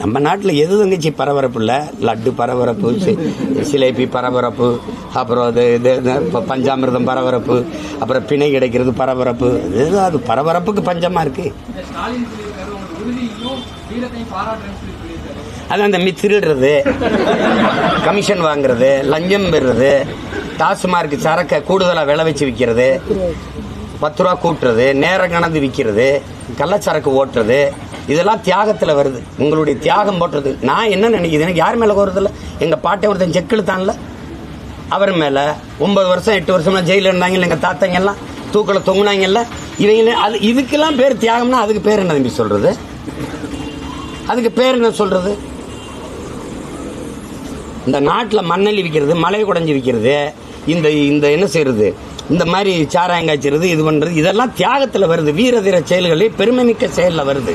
நம்ம நாட்டில் எது தங்கச்சி பரபரப்பு இல்லை? லட்டு பரபரப்பு சிலேபி பரபரப்பு அப்புறம் அது இது பஞ்சாமிரதம் பஞ்சாமிர்தம் பரபரப்பு அப்புறம் பிணை கிடைக்கிறது பரபரப்பு. இது அது பரபரப்புக்கு பஞ்சமாக இருக்குது அது அந்த மி திருடுறது கமிஷன் வாங்குறது லஞ்சம் பெறுறது டாஸ்மார்க் சரக்கை கூடுதலாக விளை வச்சு விற்கிறது பத்து ரூபா கூட்டுறது நேரம் கணந்து விற்கிறது கள்ளச்சரக்கு ஓட்டுறது இதெல்லாம் தியாகத்தில் வருது. உங்களுடைய தியாகம் போட்டுறது நான் என்ன நினைக்கிறது எனக்கு யார் மேலே வருதில்ல எங்கள் பாட்டை ஒருத்தன் செக் இழுத்தான்ல. அவர் மேலே ஒன்பது வருஷம் எட்டு வருஷம்லாம் ஜெயிலில் இருந்தாங்கல்ல எங்கள் தாத்தங்கெல்லாம் தூக்கில் தொங்குனாங்கல்ல. இவங்க அது இதுக்கெல்லாம் பேர் தியாகம்னா அதுக்கு பேர் என்ன தம்பி சொல்கிறது அதுக்கு பேர் என்ன சொல்கிறது இந்த நாட்டில் மண்ணெல்லி விற்கிறது மலை குடஞ்சி விற்கிறது இந்த இந்த என்ன செய்கிறது இந்த மாதிரி சாராயம் காய்ச்சிறது இது பண்ணுறது இதெல்லாம் தியாகத்தில் வருது. வீரதீர செயல்களே பெருமைமிக்க செயலில் வருது.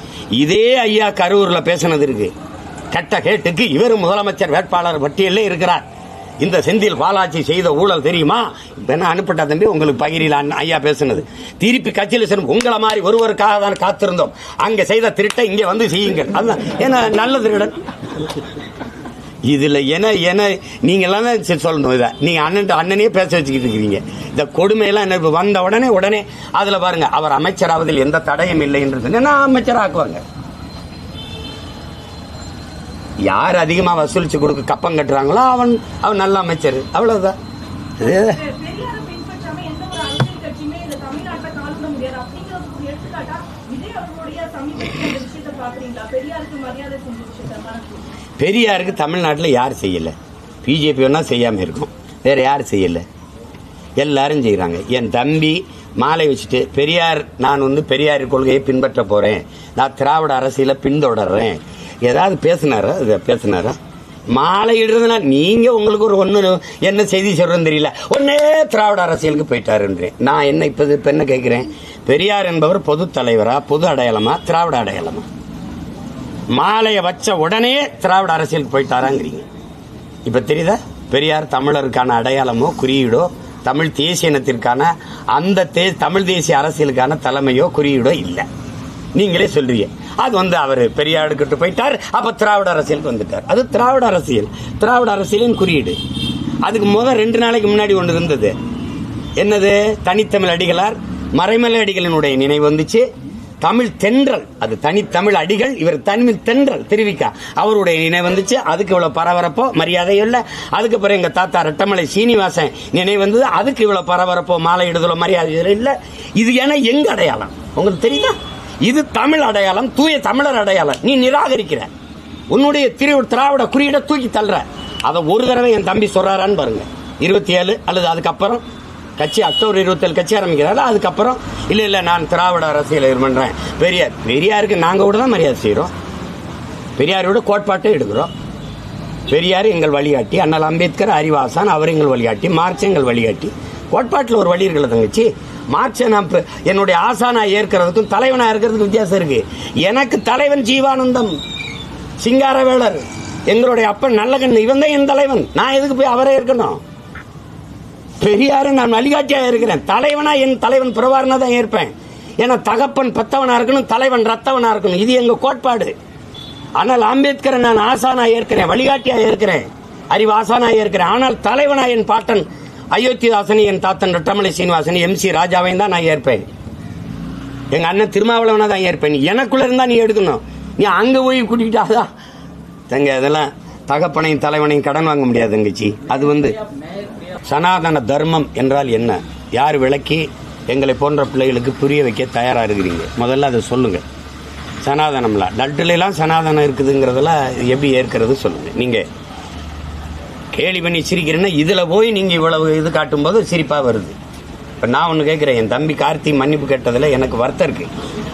இதே ஐயா கரூரில் பேசினது இருக்கு. கட்ட கேட்டுக்கு இவர் முதலமைச்சர் வேட்பாளர் பட்டியலில் இருக்கிறார். இந்த செந்தில் பாலாஜி செய்த ஊழல் தெரியுமா? என்ன அனுப்பிட்டா தம்பி? உங்களுக்கு பகிரில் அண்ணன் ஐயா பேசுனது. திருப்பி கட்சியில் செல்லும் உங்களை மாதிரி ஒருவருக்காக தான் காத்திருந்தோம். அங்கே செய்த திருட்டை இங்கே வந்து செய்யுங்கள். அதுதான். ஏன்னா நல்ல திருடன் இதுல என என நீங்க எல்லாம் தான் சரி சொல்லணும். இதை நீங்க அண்ணன் அண்ணனே பேச வச்சுக்கிட்டு இருக்கிறீங்க. இந்த கொடுமையெல்லாம் என்ன வந்த உடனே உடனே அதுல பாருங்க அவர் அமைச்சராவதில் எந்த தடையும் இல்லை என்று சொன்னா அமைச்சராக்குவாங்க. யார் அதிகமா வசூலிச்சு கொடுக்க கப்பம் கட்டுறாங்களோ அவன் அவன் நல்ல அமைச்சர். பாக்குறீங்களா பெரியாருக்கு மரியாதை செஞ்ச பெரியாருக்கு தமிழ்நாட்டில் யார் செய்யலை? பிஜேபி ஒன்றா செய்யாமல் இருக்கும். வேறு யார் செய்யலை? எல்லாரும் செய்கிறாங்க என் தம்பி மாலை வச்சுட்டு பெரியார் நான் வந்து பெரியார் கொள்கையை பின்பற்ற போகிறேன் நான் திராவிட அரசியலை பின்தொடர்றேன். ஏதாவது பேசினாரா? இதை பேசினாரா? மாலை இடுறதுனா நீங்கள் உங்களுக்கு ஒரு ஒன்று என்ன செய்தி சொல்கிறேன்னு தெரியல. ஒன்னே திராவிட அரசியலுக்கு போயிட்டாருன்றேன் நான் என்ன இப்போ இப்போ என்ன கேட்குறேன் பெரியார் என்பவர் பொது தலைவரா? பொது அடையாளமா? திராவிட அடையாளமா? மாலையை வச்ச உடனே திராவிட அரசியலுக்கு போயிட்டாராங்கிறீங்க. இப்போ தெரியுதா? பெரியார் தமிழருக்கான அடையாளமோ குறியீடோ தமிழ் தேசிய இனத்திற்கான அந்த தே தமிழ் தேசிய அரசியலுக்கான தலைமையோ குறியீடோ இல்லை. நீங்களே சொல்றீங்க. அது வந்து அவர் பெரியாருக்கிட்ட போயிட்டார் அப்போ திராவிட அரசியலுக்கு வந்துட்டார். அது திராவிட அரசியல். திராவிட அரசியலின் குறியீடு. அதுக்கு முத ரெண்டு நாளைக்கு முன்னாடி ஒன்று இருந்தது. என்னது? தனித்தமிழ் அடிகளார் மறைமலை அடிகளினுடைய நினைவு வந்துச்சு. தமிழ் தென்றல். அது தனித்தமிழ் அடிகள் இவர் தமிழ் தென்றல். தெரிவிக்கா. அவருடைய நினைவு வந்துச்சு. அதுக்கு இவ்வளவு பரபரப்போ மரியாதையும் இல்ல. அதுக்கு பிறகு எங்க தாத்தா ரெட்டமலை சீனிவாசன் நினைவு வந்தது. அதுக்கு இவ்வளவு பரபரப்போ மாலை இடுதலோ மரியாதை இல்ல. இது ஏன்னா எங்க அடையாளம்? உங்களுக்கு தெரியுதா? இது தமிழ் அடையாளம் தூய தமிழர் அடையாளம். நீ நிராகரிக்கிற. உன்னுடைய திரு திராவிட குறியீடை தூக்கி தள்ளுற. அதை ஒரு தடவை என் தம்பி சொல்றாரான்னு பாருங்க. இருபத்தி ஏழு அல்லது அதுக்கப்புறம் கட்சி அக்டோபர் இருபத்தேழு கட்சி ஆரம்பிக்கிறாரு? அதுக்கப்புறம் இல்லை இல்லை நான் திராவிட அரசியல் இது பண்ணுறேன் பெரியார் பெரியாருக்கு நாங்கள் கூட தான் மரியாதை செய்கிறோம் பெரியாரோட கோட்பாட்டை எடுக்கிறோம். பெரியார் எங்கள் வழிகாட்டி அண்ணல் அம்பேத்கர் அறிவாசான் அவர் எங்கள் வழிகாட்டி மார்க்ஸ் எங்கள் வழிகாட்டி. கோட்பாட்டில் ஒரு வழி இருக்கல தங்கச்சி? மார்க்சை நான் என்னுடைய ஆசானா ஏற்கிறதுக்கும் தலைவனாக இருக்கிறதுக்கும் வித்தியாசம் இருக்கு. எனக்கு தலைவன் ஜீவானந்தம் சிங்காரவேலர் எங்களுடைய அப்பன் நல்லகண்ணு இவன் தான் என் தலைவன். நான் எதுக்கு போய் அவரே இருக்கணும் பெரியாரு நான் வழிகாட்டியா இருக்கிறேன். தலைவனா என் தலைவன் பிரபாரனா தான் ஏற்பேன் ஏன்னா தகப்பன் பெத்தவனா இருக்கணும் தலைவன் ரத்தவனா இருக்கணும். இது எங்க கோட்பாடு. ஆனால் அம்பேத்கரை நான் ஆசானா ஏற்கிறேன் வழிகாட்டியா ஏற்கிறேன். அறிவு ஆசானா ஏற்கிறேன். ஆனால் தலைவனா என் பாட்டன் அயோத்திதாசனி என் தாத்தன் ரெட்டமலை சீனிவாசனி எம் சி ராஜாவையும் தான் நான் ஏற்பேன். எங்க அண்ணன் திருமாவளவனா தான் ஏற்பேன். எனக்குள்ள இருந்தா நீ எடுக்கணும். நீ அங்க போய் கூட்டிக்கிட்டாதா? தங்க இதெல்லாம் தகப்பனையும் தலைவனையும் கடன் வாங்க முடியாது தங்கச்சி. அது வந்து சனாதன தர்மம் என்றால் என்ன? யார் விளக்கி எங்களை போன்ற பிள்ளைகளுக்கு புரிய வைக்க தயாராக இருக்கிறீங்க? முதல்ல அதை சொல்லுங்க. சனாதனம்லாம் லட்டுலாம் சனாதனம் இருக்குதுங்கிறதெல்லாம் எப்படி ஏற்கிறது சொல்லுங்க. நீங்கள் கேலி பண்ணி சிரிக்கிறேன்னா இதில் போய் நீங்கள் இவ்வளவு இது காட்டும்போது சிரிப்பாக வருது. இப்போ நான் ஒன்று கேட்குறேன் என் தம்பி கார்த்தி மன்னிப்பு கேட்டதில் எனக்கு வருத்தம் இருக்குது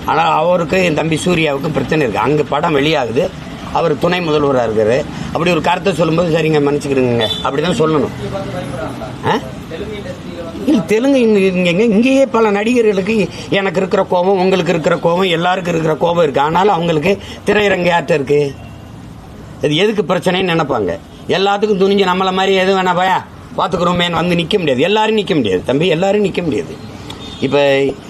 ஆனால் அவருக்கு என் தம்பி சூர்யாவுக்கும் பிரச்சனை இருக்குது அங்கே படம் வெளியாகுது. அவர் துணை முதல்வராக இருக்கார். அப்படி ஒரு கருத்தை சொல்லும்போது சரிங்க மன்னிச்சுக்கிறேங்க அப்படி தான் சொல்லணும். ஆ? இல்லை தெலுங்கு இங்கே இங்கேயே பல நடிகர்களுக்கு எனக்கு இருக்கிற கோபம் உங்களுக்கு இருக்கிற கோபம் எல்லாருக்கும் இருக்கிற கோபம் இருக்குது ஆனாலும் அவங்களுக்கு திரையரங்கு யார்கிட்ட இருக்குது இது எதுக்கு பிரச்சனைன்னு நினைப்பாங்க. எல்லாத்துக்கும் துணிஞ்சு நம்மளை மாதிரி எதுவும் வேணா பயா பார்த்துக்கிறோமேன்னு வந்து நிற்க முடியாது. எல்லாரும் நிற்க முடியாது. தம்பி எல்லாரும் நிற்க முடியாது. இப்போ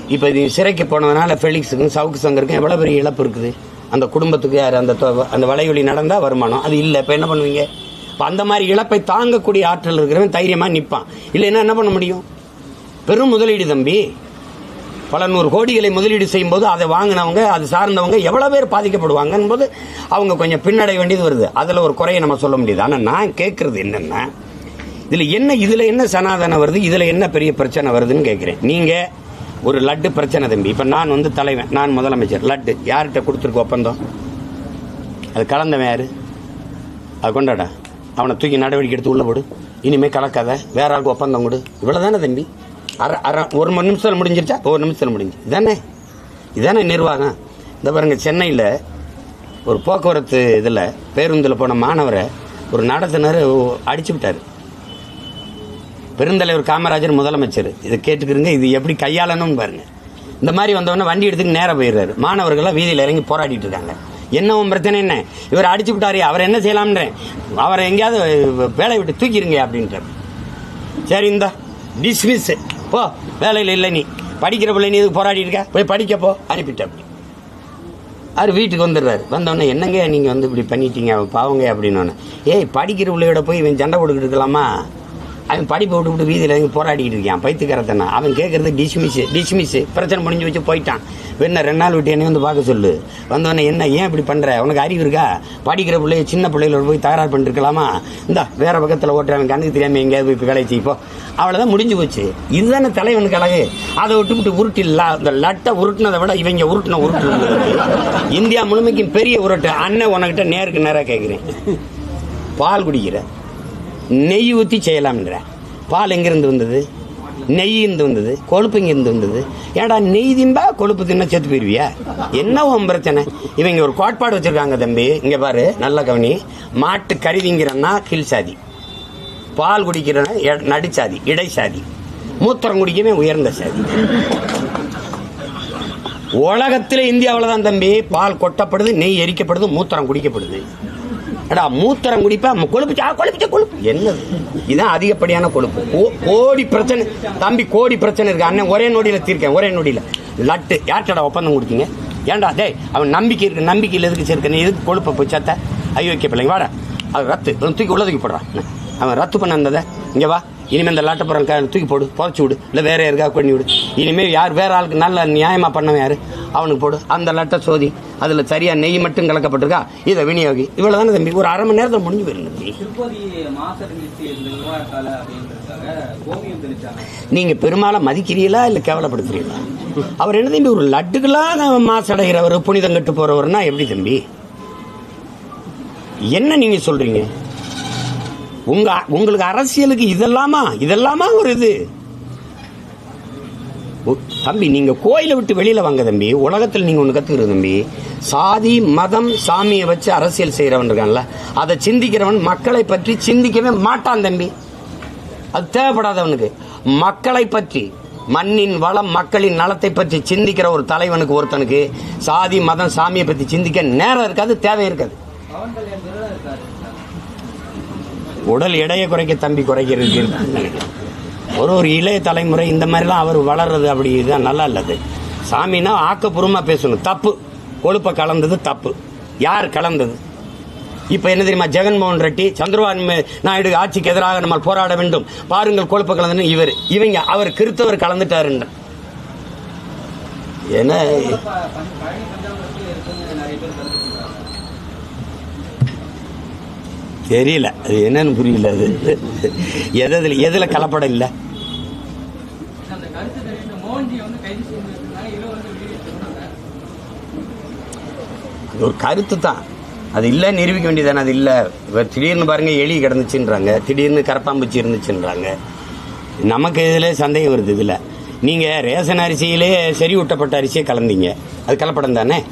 இப்போ இது சிறைக்கு போனதுனால ஃபெலிக்ஸுக்கும் சவுக்கு சங்கருக்கும் எவ்வளோ பெரிய இழப்பு இருக்குது? அந்த குடும்பத்துக்கு யார் அந்த தொ- அந்த வலைவலி நடந்தால் வருமானம்? அது இல்லை. இப்போ என்ன பண்ணுவீங்க? இப்போ அந்த மாதிரி இழப்பை தாங்கக்கூடிய ஆற்றல் இருக்கிறவன் தைரியமாக நிற்பான் இல்லைன்னா என்ன பண்ண முடியும்? பெரும் முதலீடு தம்பி. பல நூறு கோடிகளை முதலீடு செய்யும்போது அதை வாங்கினவங்க அது சார்ந்தவங்க எவ்வளோ பேர் பாதிக்கப்படுவாங்கன்னு போது அவங்க கொஞ்சம் பின்னடைய வேண்டியது வருது. அதில் ஒரு குறையை நம்ம சொல்ல முடியுது. ஆனால் நான் கேட்குறது என்னென்னா இதில் என்ன இதில் என்ன சனாதனம் வருது இதில் என்ன பெரிய பிரச்சனை வருதுன்னு கேட்குறேன் நீங்கள் ஒரு லட்டு பிரச்சனை தம்பி. இப்போ நான் வந்து தலைவன் நான் முதலமைச்சர். லட்டு. யார்கிட்ட கொடுத்துருக்கு ஒப்பந்தம்? அது கலந்தவன் யாரு? அது கொண்டாடா. அவனை தூக்கி நடவடிக்கை எடுத்து உள்ள போடு. இனிமேல் கலக்காத. வேற ஆளுக்கு ஒப்பந்தம் கொடு. இவ்வளோ தானே தம்பி? அரை அரை ஒரு மணி நிமிஷத்தில் முடிஞ்சிருச்சா? ஒரு நிமிஷத்தில் முடிஞ்சு. இதானே? இதானே நிர்வாகம். இந்த பாருங்க சென்னையில் ஒரு போக்குவரத்து இதில் பேருந்தில் போன மாணவரை ஒரு நடத்துனர் அடிச்சு விட்டார். பெருந்தலைவர் காமராஜர் முதலமைச்சர். இதை கேட்டுக்கிறீங்க இது எப்படி கையாளணும்னு பாருங்க. இந்த மாதிரி வந்தவொடனே வண்டி எடுத்துக்கு நேராக போயிடுறாரு. மாணவர்கள்லாம் வீதியில் இறங்கி போராடிட்டு இருக்காங்க. என்ன உன் பிரச்சனை என்ன? இவர் அடிச்சு விட்டாரு அவர் என்ன செய்யலாம்ன்றேன். அவரை எங்கேயாவது வேலையை விட்டு தூக்கிடுங்க அப்படின்ற சரி இந்தா டிஸ்மிஸ் போ வேலையில் இல்லை நீ. படிக்கிற பிள்ளை நீ இது போராடி இருக்க? போய் படிக்கப்போ அனுப்பிட்டேன் அவர் வீட்டுக்கு வந்துடுறாரு. வந்தோடனே என்னங்க நீங்கள் வந்து இப்படி பண்ணிட்டீங்க? பாவங்க அப்படின்னு ஏய் படிக்கிற பிள்ளையோட போய் இவன் சண்டை போட்டுக்கிட்டு இருக்கலாமா? அவன் படிப்பை விட்டு விட்டு வீதியில் இறங்கி போராடிட்டு இருக்கான். பைத்துக்கிறதனா அவன் கேட்கறது டிஸ்மிஸ் டிஸ்மிஸ். பிரச்சனை முடிஞ்சு வச்சு போயிட்டான். வேணா ரெண்டு நாள் விட்டு என்னை வந்து பார்க்க சொல்லு. வந்தோடனே என்ன ஏன் இப்படி பண்ணுற உனக்கு அறிவு இருக்கா? படிக்கிற பிள்ளைய சின்ன பிள்ளைகளோட போய் தகராறு பண்ணிருக்கலாமா? இந்தா வேற பக்கத்தில் ஓட்டுறவன் கண்ணுக்கு தெரியாமல் எங்கேயாவது போய் வேலை செய்ப்போ அவ்வளோதான் முடிஞ்சு போச்சு. இதுதானே தலைவனுக்கு அழகு? அதை விட்டு விட்டு உருட்டி ல- இந்த லட்டை உருட்டினதை விட இவங்க உருட்டின உருட்டு. இந்தியா முழுமைக்கும் பெரிய உருட்டு. அண்ணன் உனக்கிட்ட நேருக்கு நேராக கேட்குறேன் பால் குடிக்கிற. நெய் ஊற்றி செய்யலாம்ன்ற பால் எங்கேருந்து வந்தது? நெய் இருந்து வந்தது. கொழுப்பு இங்கேருந்து வந்தது. ஏடா நெய் திம்பா கொழுப்பு தின்னா செத்து போயிருவியா? என்ன உன் பிரச்சனை? இவங்க ஒரு கோட்பாடு வச்சுருக்காங்க தம்பி. இங்கே பாரு நல்ல கவனி. மாட்டு கறி திங்கிறன்னா கீழ் சாதி. பால் குடிக்கிறனா எ- நடுச்சாதி இடைசாதி மூத்திரம் குடிக்கவே உயர்ந்த சாதி. உலகத்தில் இந்தியாவில் தான் தம்பி பால் கொட்டப்படுது நெய் எரிக்கப்படுது மூத்திரம் குடிக்கப்படுது. அடா மூத்திரம் குடிப்பா? கொழுப்புச்சா கொழுப்பு கொழுப்பு என்ன இதுதான் அதிகப்படியான கொழுப்பு. கோடி பிரச்சனை. தம்பி கோடி பிரச்சனை இருக்கு. அண்ணன் ஒரே நொடியில் தீர்க்கேன் ஒரே நொடியில். லட்டு. யார்கிட்டடா ஒப்பந்தம் கொடுத்தீங்க? ஏன்டா? டேய் அவன் நம்பிக்கை இருக்கு. நம்பிக்கையில் எதுக்கு சேர்க்க? நீ எதுக்கு கொழுப்பை போய் சேர்த்த? ஐயோக்கிய பிள்ளைங்க. வாடா. அது ரத்து. தூக்கி உள்ள தூக்கி போடுறான் அவன் ரத்து பண்ண இங்கே வா. இனிமேல் இந்த லாட்டப்புறம் தூக்கி போடு. புதைச்சி விடு. இல்லை வேற யாருக்கா பண்ணி விடு. இனிமேல் யார் வேற ஆளுக்கு நல்ல நியாயமாக பண்ணவன் யாரு? அவனுக்கு போடு. அந்த லட்டை சோதி. அதுல சரியா நெய் மட்டும் கலக்கப்பட்டிருக்கா? இதை விநியோகி. இவ்வளவு தானே தம்பி. ஒரு அரை மணி நேரத்தில் முடிஞ்சு போயிருந்து தம்பி. திருப்பதி மாசர் நிறுத்தி இந்த விவகாரத்தால அப்படின்றதுக்காக கோமியம் தெளிச்சாங்க. நீங்க பெருமாளை மதிக்கிறீங்களா இல்ல கேவலப்படுத்துறீங்களா அவர் என்ன தம்பி ஒரு லட்டுக்கெல்லாம் மாசடைகிறவர் புனிதம் கட்டு போறவர்னா எப்படி தம்பி? என்ன நீங்க சொல்றீங்க? உங்க உங்களுக்கு அரசியலுக்கு இதெல்லாமா? இதெல்லாமா ஒரு இது? தம்பி நீங்க கோயிலை விட்டு வெளியில வாங்க தம்பி. உலகத்தில் நீங்க ஒன்று கத்துக்கிறது தம்பி. சாதி மதம் சாமியை வச்சு அரசியல் செய்யறவன் இருக்கான்ல. அதை சிந்திக்கிறவன் மக்களை பற்றி சிந்திக்கவே மாட்டான் தம்பி. அது தேவைப்படாதவனுக்கு. மக்களை பற்றி மண்ணின் வளம் மக்களின் நலத்தை பற்றி சிந்திக்கிற ஒரு தலைவனுக்கு ஒருத்தனுக்கு சாதி மதம் சாமியை பற்றி சிந்திக்க நேரம் இருக்காது தேவை இருக்காது. உடல் எடையை குறைக்க தம்பி குறைக்கிறது நினைக்கிறேன் ஒரு ஒரு இளைய தலைமுறை இந்த மாதிரிலாம் அவர் வளர்றது அப்படி இதுதான் நல்லா இல்லது. சாமின்னா ஆக்கப்பூர்வமாக பேசணும். தப்பு. கொழுப்பை கலந்தது தப்பு. யார் கலந்தது? இப்போ என்ன தெரியுமா ஜெகன்மோகன் ரெட்டி சந்திரபாபு நாயுடு ஆட்சிக்கு எதிராக நம்ம போராட வேண்டும். பாருங்கள் கொழுப்பை கலந்துன்னு இவர். இவங்க அவர் கிறித்தவர் கலந்துட்டாருன்ற என்ன? தெரியல. அது என்னன்னு புரியல. அது எதில் எதில் கலப்படம் இல்லை அந்த கருத்து தெரிவித்த மோகன்ஜி வந்து கைது செய்திருந்தாங்க இதை வந்து வெளியே சொன்னாங்க அது ஒரு கருத்து தான். அது இல்லை நிரூபிக்க வேண்டியதானே அது இல்லை. இப்போ திடீர்னு பாருங்க எலி கிடந்துச்சுன்றாங்க. திடீர்னு கரப்பாம்பூச்சி இருந்துச்சுன்றாங்க. நமக்கு இதில் சந்தேகம் வருது இதில். நீங்கள் ரேஷன் அரிசியிலே செறிவூட்டப்பட்ட அரிசியை கலந்தீங்க. அது கலப்படம் தானே?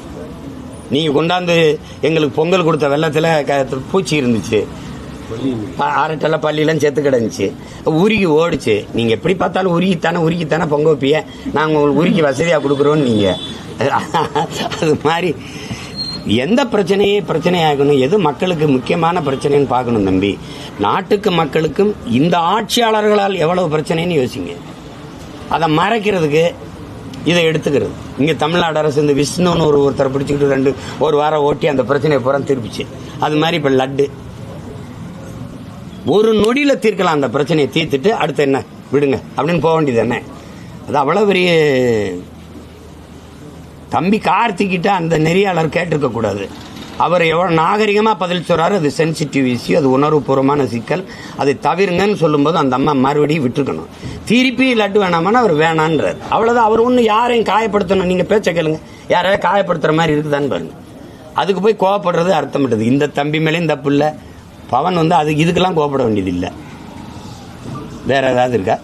நீங்கள் கொண்டாந்து எங்களுக்கு பொங்கல் கொடுத்த வெள்ளத்தில் க- பூச்சி இருந்துச்சு. ப- அரட்டெல்லாம் பள்ளியெல்லாம் செத்து கிடந்துச்சு. உருகி ஓடுச்சு. நீங்கள் எப்படி பார்த்தாலும் உருகித்தானே உருகித்தானே பொங்க வைப்பிய நாங்கள் உங்களுக்கு உருகி வசதியாக கொடுக்குறோம் நீங்கள் அது மாதிரி எந்த பிரச்சனையே பிரச்சனையாகணும். எது மக்களுக்கு முக்கியமான பிரச்சனைன்னு பார்க்கணும் தம்பி. நாட்டுக்கு மக்களுக்கும் இந்த ஆட்சியாளர்களால் எவ்வளவு பிரச்சனைன்னு யோசிங்க. அதை மறைக்கிறதுக்கு இதை எடுத்துக்கிறது. இங்கே தமிழ்நாடு அரசு இந்த விஷ்ணுன்னு ஒரு ஒருத்தரை பிடிச்சிக்கிட்டு ரெண்டு ஒரு வாரம் ஓட்டி அந்த பிரச்சனையை பூரா திருப்பிச்சு. அது மாதிரி இப்போ லட்டு. ஒரு நொடியில் தீர்க்கலாம் அந்த பிரச்சனையை தீர்த்துட்டு அடுத்து என்ன? விடுங்க. அப்படின்னு போக வேண்டியது என்ன? அது அவ்வளோ பெரிய தம்பி கார்த்திக்கிட்ட அந்த நெறியாளர் கேட்டிருக்கக்கூடாது அவர் எவ்வளோ நாகரிகமாக பதில் சொல்றாரு அது சென்சிட்டிவ் இஷ்யூ அது உணர்வுபூர்வமான சிக்கல். அதை தவிருங்கன்னு சொல்லும்போது அந்த அம்மா மறுபடியும் விட்டுருக்கணும். திருப்பி லட்டு வேணாமான்னு அவர் வேணான்றார். அவ்வளோதான் அவர் ஒன்றும் யாரையும் காயப்படுத்தணும். நீங்கள் பேச்ச கேளுங்க. யாரையாவது காயப்படுத்துகிற மாதிரி இருக்குதான்னு பாருங்க. அதுக்கு போய் கோவப்படுறது அர்த்தம் இந்த தம்பி மேலேயும் தப்பு இல்லை. பவன் வந்து அது இதுக்கெல்லாம் கோபப்பட வேண்டியது இல்லை வேற ஏதாவது இருக்கா?